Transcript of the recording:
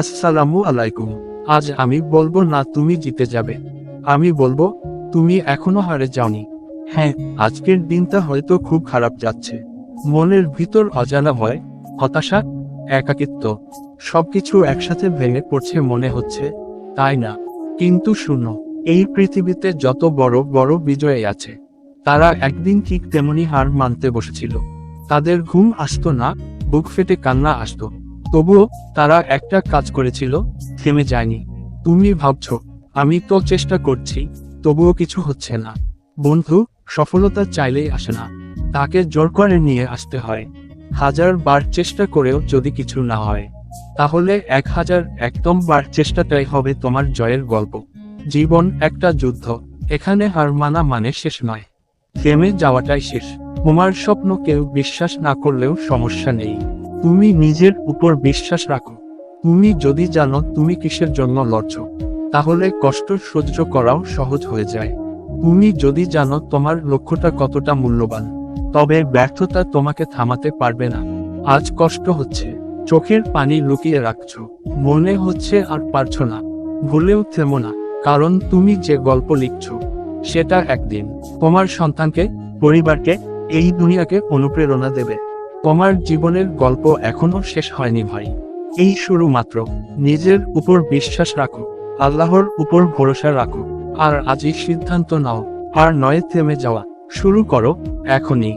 আসসালামু আলাইকুম। আজ আমি বলব না তুমি জিতে যাবে। আমি বলব, তুমি এখনও হারে যাওনি। হ্যাঁ আজকের দিনটা হয়তো খুব খারাপ যাচ্ছে। মনের ভিতর অজানা ভয়, হতাশা, একাকিত্ব, সবকিছু একসাথে ভেঙে পড়ছে মনে হচ্ছে, তাই না? কিন্তু শুনো এই পৃথিবীতে যত বড় বড় বিজয় আছে, তারা একদিন ঠিক তেমনি হার মানতে বসেছিল। তাদের ঘুম আসতো না, বুক ফেটে কান্না আসতো। তবুও তারা একটা কাজ করেছিল, থেমে যায়নি। তুমি ভাবছ, আমি তো চেষ্টা করছি, তবুও কিছু হচ্ছে না। বন্ধু, সফলতা চাইলেই আসে না। তাকে জোর করে নিয়ে আসতে হয়। হাজার বার চেষ্টা করেও যদি কিছু না হয়, তাহলে এক হাজার একদম বার চেষ্টাটাই হবে তোমার জয়ের গল্প। জীবন একটা যুদ্ধ, এখানে হার মানা মানে শেষ নয়। থেমে যাওয়াটাই শেষ। তোমার স্বপ্ন কেউ বিশ্বাস না করলেও সমস্যা নেই। তুমি নিজের উপর বিশ্বাস রাখো। তুমি যদি জানো তুমি কিসের জন্য লড়ছো, তাহলে কষ্ট সহ্য করাও সহজ হয়ে যায়। তুমি যদি জানো তোমার লক্ষ্যটা কতটা মূল্যবান, তবে ব্যর্থতা তোমাকে থামাতে পারবে না। আজ কষ্ট হচ্ছে, চোখের পানি লুকিয়ে রাখছো, মনে হচ্ছে আর পারছ না। ভুলেও থেমো না, কারণ তুমি যে গল্প লিখছ, সেটা একদিন তোমার সন্তানকে, পরিবারকে, এই দুনিয়াকে অনুপ্রেরণা দেবে। তোমার জীবনের গল্প এখনও শেষ হয়নি ভাই। এই শুরু মাত্র। নিজের উপর বিশ্বাস রাখো। আল্লাহর উপর ভরসা রাখো। আর আজই সিদ্ধান্ত নাও। আর নয় থেমে যাওয়া। শুরু করো এখনই।